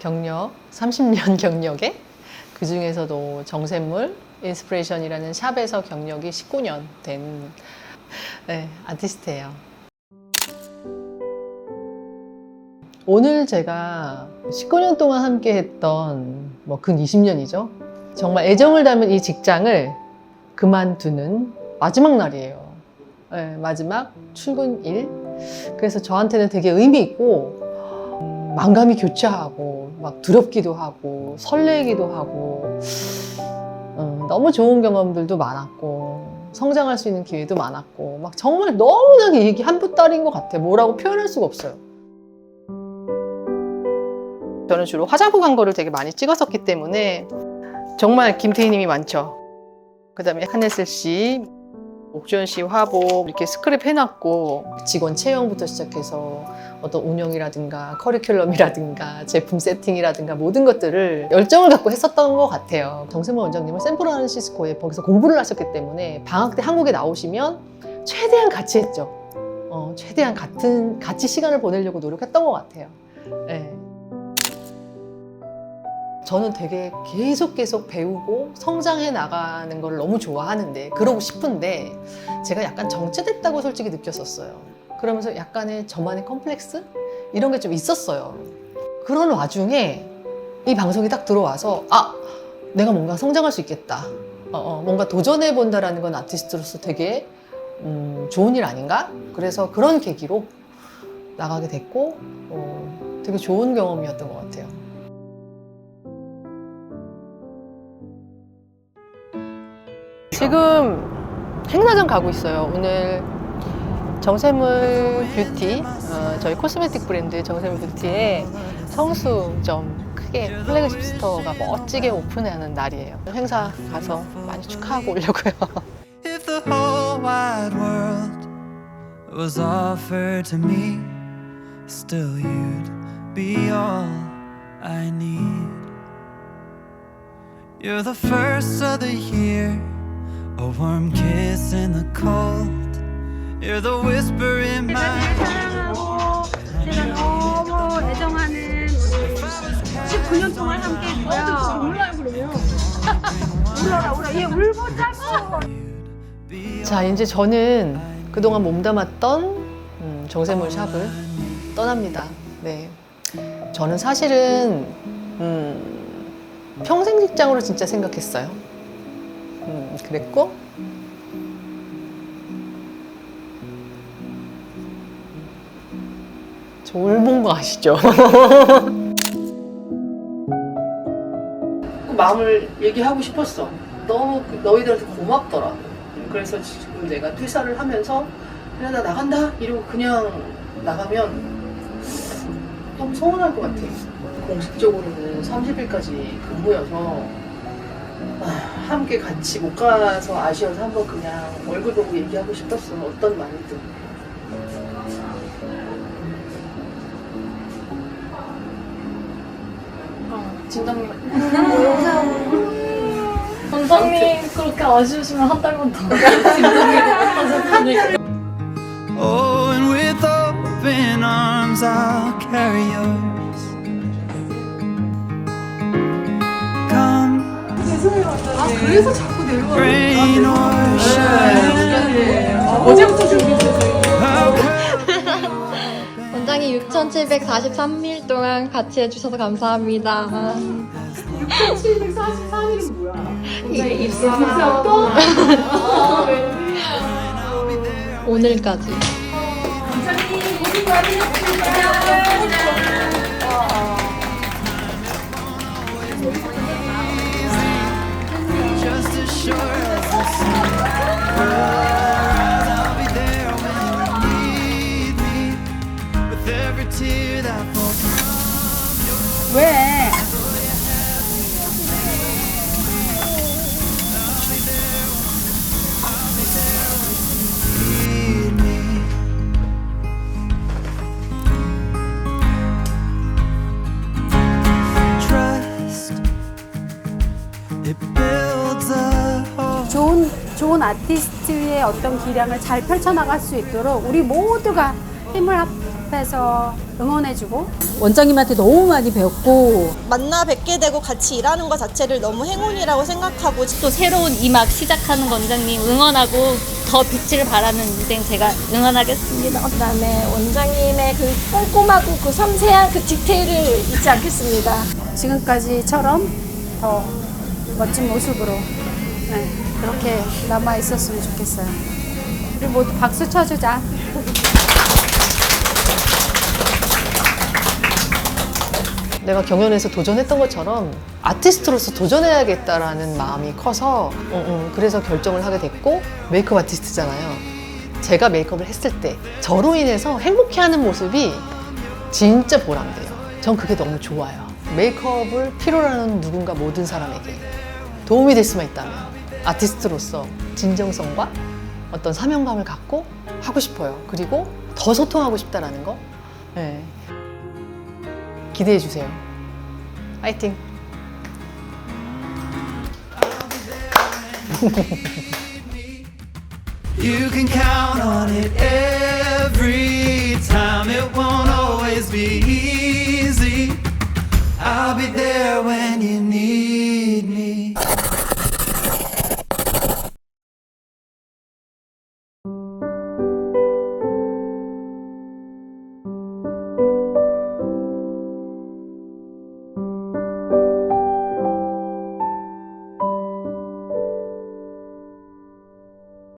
경력, 30년 경력에 그 중에서도 정샘물 인스피레이션이라는 샵에서 경력이 19년 된 네, 아티스트예요. 오늘 제가 19년 동안 함께 했던 뭐 근 20년이죠. 정말 애정을 담은 이 직장을 그만두는 마지막 날이에요. 네, 마지막 출근일. 그래서 저한테는 되게 의미 있고 음, 만감이 교차하고 막 두렵기도 하고 설레기도 하고 음, 너무 좋은 경험들도 많았고 성장할 수 있는 기회도 많았고 막 정말 너무나게 이게 한부 딸인 것 같아요. 뭐라고 표현할 수가 없어요. 저는 주로 화장품 광고를 되게 많이 찍었었기 때문에 정말 김태희님이 많죠. 그 다음에 한혜슬 씨, 옥주현 씨 화보 이렇게 스크립 해놨고 직원 채용부터 시작해서 어떤 운영이라든가 커리큘럼이라든가 제품 세팅이라든가 모든 것들을 열정을 갖고 했었던 것 같아요. 정세모 원장님은 샌프란시스코에 거기서 공부를 하셨기 때문에 방학 때 한국에 나오시면 최대한 같이 했죠. 어, 최대한 같은 같이 시간을 보내려고 노력했던 것 같아요. 네. 저는 되게 계속 계속 배우고 성장해 나가는 걸 너무 좋아하는데 그러고 싶은데 제가 약간 정체됐다고 솔직히 느꼈었어요. 그러면서 약간의 저만의 컴플렉스 이런 게 좀 있었어요. 그런 와중에 이 방송이 딱 들어와서 아 내가 뭔가 성장할 수 있겠다. 어, 어, 뭔가 도전해 본다라는 건 아티스트로서 되게 음, 좋은 일 아닌가? 그래서 그런 계기로 나가게 됐고 어, 되게 좋은 경험이었던 것 같아요. 지금 행사장 가고 있어요. 오늘 정샘물 뷰티, 어, 저희 코스메틱 브랜드 정샘물 뷰티의 성수점 크게 플래그십 스토어가 멋지게 오픈하는 날이에요. 행사 가서 많이 축하하고 오려고요. If the whole wide world was offered to me, still you'd be all I need. You're the first of the year, a warm kiss in the cold. You're the whisper in my 사랑하고 제가 너무 애정하는 우리 19년 동안 함께 했고요. 몰라요 그러면. 울어라 울어. 얘 울고 자고. 자, 이제 저는 그동안 몸담았던 음, 정샘물 샵을 떠납니다. 네. 저는 사실은 음, 평생 직장으로 진짜 생각했어요. 음, 그랬고 저 울본 거 아시죠? 그 마음을 얘기하고 싶었어. 너무 그 너희들한테 고맙더라고. 그래서 지금 내가 퇴사를 하면서 그냥 나 나간다 이러고 그냥 나가면 너무 서운할 것 같아. 공식적으로는 30일까지 근무여서 아, 함께 같이 못 가서 아쉬워서 한번 그냥 얼굴 보고 얘기하고 싶었어. 어떤 마음이든. 진정님 원장님 그렇게 아쉬우시면 한 달만 더 Oh, and with open arms I'll carry yours. 그래서 자꾸 내려와. Rain or shine. 어제부터 준비했어요. 원장님 6,743일 동안 같이 해주셔서 감사합니다 743일이 뭐야? 이제 입사부터 오늘까지 고생 많으셨습니다. Sure as the sun. 좋은 아티스트의 어떤 기량을 잘 펼쳐나갈 수 있도록 우리 모두가 힘을 합, 옆에서 응원해주고 원장님한테 너무 많이 배웠고 만나 뵙게 되고 같이 일하는 것 자체를 너무 행운이라고 생각하고 또 새로운 이 막 시작하는 원장님 응원하고 더 빛을 발하는 인생 제가 응원하겠습니다. 그다음에 원장님의 그 꼼꼼하고 그 섬세한 그 디테일을 잊지 않겠습니다. 지금까지처럼 더 멋진 모습으로 네, 그렇게 남아 있었으면 좋겠어요. 우리 모두 박수 쳐주자. 내가 경연에서 도전했던 것처럼 아티스트로서 도전해야겠다라는 마음이 커서 응, 응, 그래서 결정을 하게 됐고 메이크업 아티스트잖아요. 제가 메이크업을 했을 때 저로 인해서 행복해하는 모습이 진짜 보람돼요. 전 그게 너무 좋아요. 메이크업을 필요로 하는 누군가 모든 사람에게 도움이 될 수만 있다면 아티스트로서 진정성과 어떤 사명감을 갖고 하고 싶어요. 그리고 더 소통하고 싶다라는 거. 네. 기대해 주세요. 파이팅!